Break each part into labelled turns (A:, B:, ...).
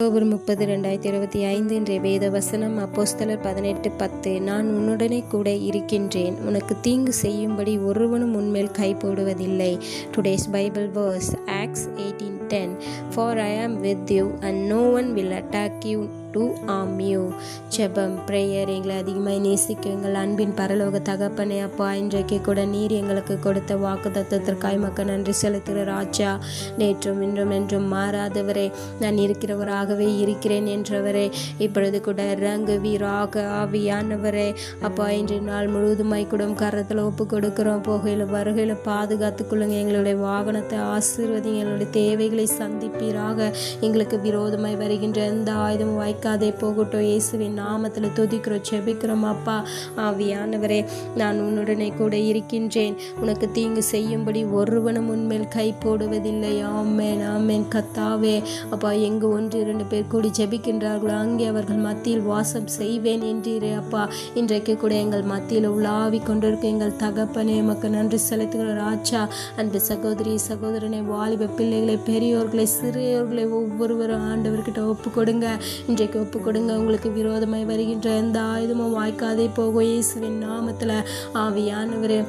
A: October முப்பது ரெண்டாயிரத்தி இருபத்தி ஐந்து இன்றைய வேத வசனம் அப்போஸ்தலர் பதினெட்டு பத்து. நான் உன்னுடனே கூட இருக்கின்றேன். உனக்கு தீங்கு செய்யும்படி ஒருவனும் உன்மேல் கை போடுவதில்லை. Today's Bible verse Acts eighteen ten for I am with you and no one will attack you to harm you ஜெபம் ப்ரேயர் எங்களை அதிகமாக நேசிக்கங்கள் அன்பின் பரலோக தகப்பனே அப்பா இன்றைக்கு கூட நீர் எங்களுக்கு கொடுத்த வாக்கு தத்துவத்திற்காய் மக்கள் நன்றி செலுத்துகிற ராஜா. நேற்றும் இன்றும் என்றும் மாறாதவரே நான் இருக்கிறவராகவே இருக்கிறேன் என்றவரே இப்பொழுது கூட ரங்கு வீராக ஆவியானவரே. அப்பா இன்று நாள் முழுவதுமாய் கூட கரத்தில் ஒப்பு கொடுக்குறோம் போகையில் வருகையில் பாதுகாத்து கொள்ளுங்க. எங்களுடைய வாகனத்தை ஆசீர்வதிங்க. எங்களுடைய தேவைகளை சந்திப்பீராக. எங்களுக்கு விரோதமாய் வருகின்ற எந்த ஆயுதமும் வாய்க்காதே போகட்டும். இயேசுவின் நாமத்தில் துதிக்கிறோம் செபிக்கிறோம் அப்பா ஆவியானவரே நான் உன்னுடனே கூட இருக்கின்றேன். உனக்கு தீங்கு செய்யும்படி ஒருவனும் உன்மேல் கை போடுவதில்லை. ஆமேன் ஆமேன். கத்தாவே அப்பா எங்கு ஒன்று இரண்டு பேர் கூடி ஜெபிக்கின்றார்களோ அங்கே அவர்கள் மத்தியில் வாசம் செய்வேன் என்றீரே அப்பா. இன்றைக்கு கூட எங்கள் மத்தியில் உலாவி கொண்டிருக்க எங்கள் தகப்பனே எமக்கு நன்றி செலுத்துகிற ராஜா அன்பு சகோதரி சகோதரனை வாலிப பிள்ளைகளை பெரியோர்களை சிறியோர்களை ஒவ்வொருவரும் ஆண்டவர்கிட்ட ஒப்பு கொடுங்க. இன்றைக்கு ஒப்பு கொடுங்க உங்களுக்கு விரோதமாய் வருகின்ற எந்த ஆயுதமும் வாய்க்காதே போகும். இயேசுவின் நாமத்தில் ஆவியானவர்.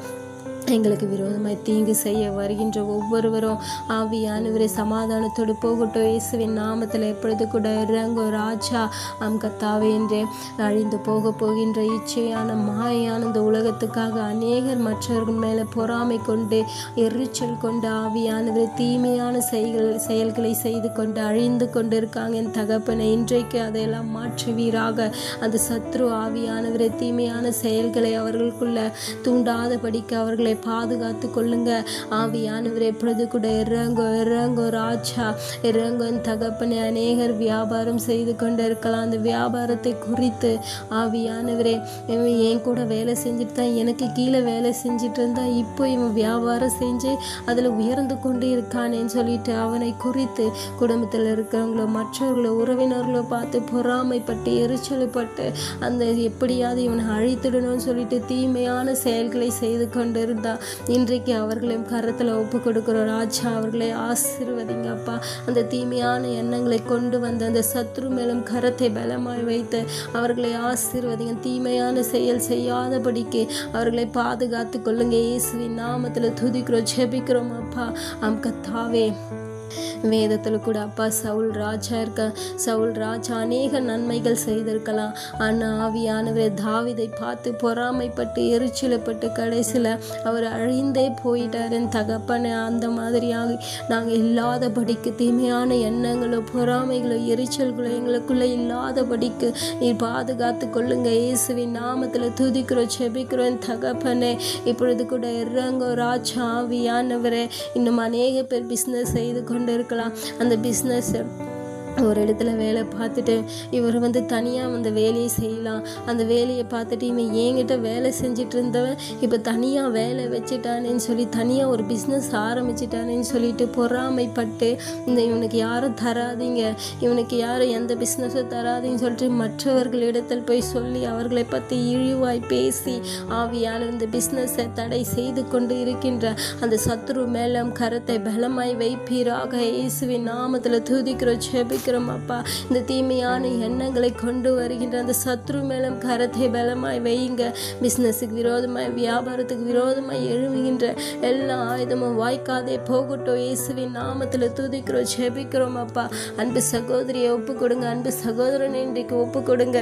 A: எங்களுக்கு விரோதமாய் தீங்கு செய்ய வருகின்ற ஒவ்வொருவரும் ஆவியானவரை சமாதானத்தோடு போகட்டும். இயேசுவின் நாமத்தில் எப்பொழுது கூட இறங்கோ ராஜா அம் கத்தாவே என்றே அழிந்து போக போகின்ற இச்சையான மாயான இந்த உலகத்துக்காக அநேகர் மற்றவர்கள் மேலே பொறாமை கொண்டு எரிச்சல் கொண்டு ஆவியானவரை தீமையான செயல்கள் செயல்களை செய்து கொண்டு அழிந்து கொண்டு இருக்காங்க என் தகப்பனை இன்றைக்கு அதையெல்லாம் மாற்றுவீராக. அந்த சத்ரு ஆவியானவரை தீமையான செயல்களை அவர்களுக்குள்ள தூண்டாதபடிக்கு அவர்களை பாதுகாத்து கொள்ளுங்க. ஆவியானவரை எப்பொழுது கூட இறங்கோ இறங்கோ ராஜா இறங்கும் தகப்பனை அநேகர் வியாபாரம் செய்து கொண்டு இருக்கலாம் அந்த வியாபாரத்தை குறித்து ஆவியானவரே என் கூட வேலை செஞ்சுட்டு தான் எனக்கு கீழே வேலை செஞ்சுட்டு இருந்தா இப்போ இவன் வியாபாரம் செஞ்சு அதில் உயர்ந்து கொண்டு இருக்கானேன்னு சொல்லிட்டு அவனை குறித்து குடும்பத்தில் இருக்கிறவங்களோ மற்றவர்களோ உறவினர்களோ பார்த்து பொறாமைப்பட்டு எரிச்சலுப்பட்டு அந்த எப்படியாவது இவனை அழித்திடணும்னு சொல்லிட்டு தீமையான செயல்களை செய்து கொண்டு இருந்தா இன்றைக்கு அவர்களையும் கரத்தில் ஒப்பு கொடுக்குறோம். ராஜா அவர்களை ஆசிர்வதிங்கப்பா அந்த தீமையான எண்ணங்களை கொண்டு வந்த அந்த சத்ரு மேலும் கரத்தை பலமாய் வைத்து அவர்களை ஆசீர்வதிங்க. தீமையான செயல் செய்யாதபடிக்கு அவர்களை பாதுகாத்து கொள்ளுங்க. இயேசுவின் நாமத்தில் துதிக்கிறோம் ஜெபிக்கிறோம் அப்பா. அம் கத்தாவே. வேதத்தில் கூட அப்பா சவுல் ராஜா இருக்க சவுல் ராஜா அநேக நன்மைகள் செய்திருக்கலாம். ஆனால் ஆவியானவர் தாவிதை பார்த்து பொறாமைப்பட்டு எரிச்சலப்பட்டு கடைசியில் அவர் அழிந்தே போயிட்டாருன்னு என் தகப்பனை அந்த மாதிரியாக நாங்கள் இல்லாதபடிக்கு தீமையான எண்ணங்களோ பொறாமைகளோ எரிச்சல்களோ எங்களுக்குள்ளே இல்லாதபடிக்கு நீர் பாதுகாத்து கொள்ளுங்க. இயேசுவின் நாமத்தில் துதிக்கிறோம் செபிக்கிறோம். தகப்பனே இப்பொழுது கூட இறங்கோ ராஜா ஆவியானவரே. இன்னும் அநேக பேர் பிஸ்னஸ் செய்து கொண்டு இருக்கலாம் அந்த பிஸ்னஸ் ஒரு இடத்துல வேலை பார்த்துட்டு இவர் வந்து தனியாக அந்த வேலையை செய்யலாம். அந்த வேலையை பார்த்துட்டு இவன் என்கிட்ட வேலை செஞ்சுட்டு இருந்தவன் இப்போ தனியாக வேலை வச்சுட்டானேன்னு சொல்லி தனியாக ஒரு பிஸ்னஸ் ஆரம்பிச்சிட்டானேன்னு சொல்லிட்டு பொறாமைப்பட்டு இந்த இவனுக்கு யாரும் தராதீங்க. இவனுக்கு யாரும் எந்த பிஸ்னஸும் தராதீங்கன்னு சொல்லிட்டு மற்றவர்களிடத்தில் போய் சொல்லி அவர்களை பற்றி இழிவாய் பேசி ஆவியால் இந்த பிஸ்னஸை தடை செய்து கொண்டு இருக்கின்ற அந்த சத்ரு மேலம் கரத்தை பலமாய் வைப்பீராக. இயேசுவின் நாமத்தில் தூதிக்கிறோம் செபி ஜெபிக்கிறோம் அப்பா. இந்த தீமையான எண்ணங்களை கொண்டு வருகின்ற அந்த சத்ரு மேலும் கரத்தை பலமாய் வையுங்க. பிஸ்னஸுக்கு விரோதமாய் வியாபாரத்துக்கு விரோதமாய் எழுவுகின்ற எல்லா ஆயுதமும் வாய்க்காதே போகட்டும். இயேசுவின் நாமத்தில் துதிக்கிறோம் ஜெபிக்கிறோம் அப்பா. அன்பு சகோதரியை ஒப்பு கொடுங்க. அன்பு சகோதரனை இன்றைக்கு ஒப்பு கொடுங்க.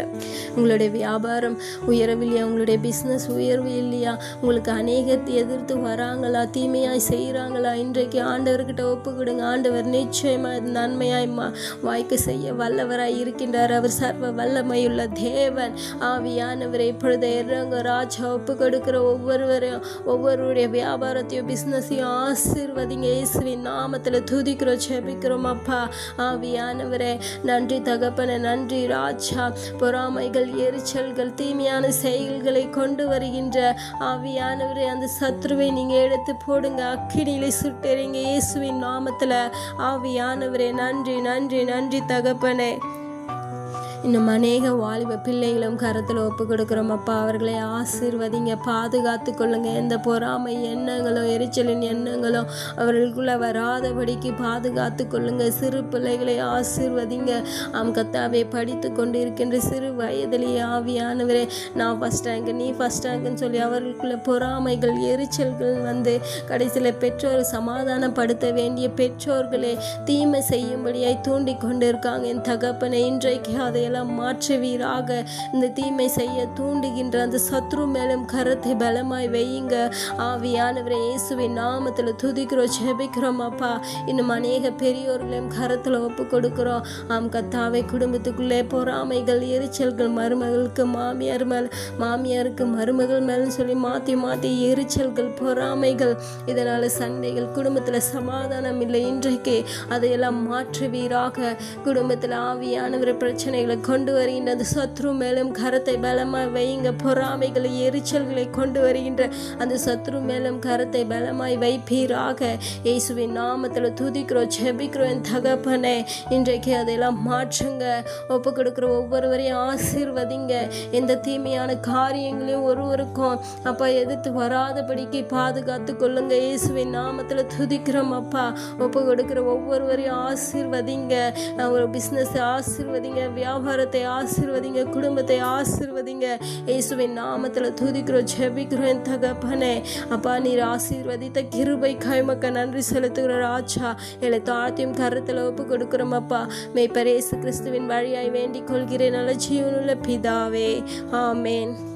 A: உங்களுடைய வியாபாரம் உயரவில்லையா? உங்களுடைய பிஸ்னஸ் உயர்வு இல்லையா? உங்களுக்கு அநேகத்தை எதிர்த்து வராங்களா? தீமையாய் செய்கிறாங்களா இன்றைக்கு ஆண்டவர்கிட்ட ஒப்பு கொடுங்க. ஆண்டவர் நிச்சயமாக நன்மையாய் வாய்க்கு செய்ய வல்லவராய் இருக்கின்றார். அவர் சர்வ வல்லமையுள்ள தேவன். ஆவியானவரை இப்பொழுது இறங்க ராஜா ஒப்பு கொடுக்கிற ஒவ்வொருவரையும் ஒவ்வொருவருடைய வியாபாரத்தையும் பிஸ்னஸையும் ஆசிர்வதிங்க. இயேசுவின் நாமத்தில் துதிக்கிறோம் செபிக்கிறோம் அப்பா. ஆவியானவரே நன்றி தகப்பன நன்றி ராஜா. பொறாமைகள் எரிச்சல்கள் தீமையான செயல்களை கொண்டு வருகின்ற ஆவியானவரே அந்த சத்ருவை நீங்கள் எடுத்து போடுங்க. அக்கினியிலே சுட்டறிங்க. இயேசுவின் நாமத்தில் ஆவியானவரே நன்றி நன்றி நன்றி. தகப்பனே இன்னும் அநேக வாலிப பிள்ளைகளும் கரத்தில் ஒப்பு கொடுக்குறோம். அப்பா அவர்களை ஆசீர்வதிங்க பாதுகாத்து கொள்ளுங்க. எந்த பொறாமை எண்ணங்களோ எரிச்சலின் எண்ணங்களோ அவர்களுக்குள்ள வராதபடிக்கு பாதுகாத்து கொள்ளுங்க. சிறு பிள்ளைகளை ஆசீர்வதிங்க. ஆம் கத்தாவே படித்து கொண்டு இருக்கின்ற சிறு வயதிலேயே ஆவியானவரே நான் ஃபஸ்ட் ரேங்க் நீ ஃபஸ்ட் ரேங்க்னு சொல்லி அவர்களுக்குள்ள பொறாமைகள் எரிச்சல்கள் வந்து கடைசியில் பெற்றோர் சமாதானப்படுத்த வேண்டிய பெற்றோர்களே தீமை செய்யும்படியாய் தூண்டி கொண்டு இருக்காங்க என் தகப்பனை இன்றைக்கு அதை எல்லாம் மாற்றுவீராக. இந்த தீமை செய்ய தூண்டுகின்ற அந்த சத்ரு மேலும் கரத்தை பலமாய் வையுங்க. ஆவியானவரை இயேசுவின் நாமத்தில் துதிக்கிறோம் ஜெபிக்கிறோம் அப்பா. இன்னும் அநேக பெரியோர்களையும் கரத்தில் ஒப்பு கொடுக்குறோம் ஆம் கத்தாவை குடும்பத்துக்குள்ளே பொறாமைகள் எரிச்சல்கள் மருமகளுக்கு மாமியார் மேல் மாமியாருக்கு மருமகள் மேலும் சொல்லி மாற்றி மாற்றி எரிச்சல்கள் பொறாமைகள் இதனால் சண்டைகள் குடும்பத்தில் சமாதானம் இல்லை. இன்றைக்கு அதையெல்லாம் மாற்றுவீராக. குடும்பத்தில் ஆவியானவர் பிரச்சனைகளை கொண்டு வருகின்ற அந்த சத்ரு மேலும் கரத்தை பலமாய் வையுங்க. பொறாமைகளை எரிச்சல்களை கொண்டு வருகின்ற அந்த சத்ரு மேலும் கரத்தை பலமாய் வைப்பீராக. இயேசுவின் நாமத்தில் துதிக்கிறோம் ஜெபிக்கிறோம் என் தகப்பனே. இன்றைக்கு அதையெல்லாம் மாற்றுங்க. ஒப்பு கொடுக்குற ஒவ்வொருவரையும் ஆசீர்வதிங்க. எந்த தீமையான காரியங்களையும் ஒருவருக்கும் அப்பா எதிர்த்து வராதபடிக்கு பாதுகாத்து கொள்ளுங்க. இயேசுவின் நாமத்தில் துதிக்கிறோம் அப்பா. ஒப்பு கொடுக்குற ஒவ்வொருவரையும் ஆசீர்வதிங்க. ஒரு பிஸ்னஸை ஆசீர்வதிங்க. வியாபாரம் வியாபாரத்தை ஆசிர்வதிங்க குடும்பத்தை ஆசீர்வதிங்க. இயேசுவின் நாமத்தில் துதிக்கிறோம் ஜெபிக்கிறோம் என் தகப்பனே. அப்பா நீர் ஆசீர்வதித்த கிருபை கைமக்க நன்றி செலுத்துகிற ராஜா. எங்களை தாழ்த்தியும் கருத்தில் ஒப்பு கொடுக்குறோம் அப்பா மெய்ப்பரேசு கிறிஸ்துவின் வழியாய் வேண்டிக் கொள்கிறேன் நல்ல ஜீவனுள்ள பிதாவே. ஆமேன்.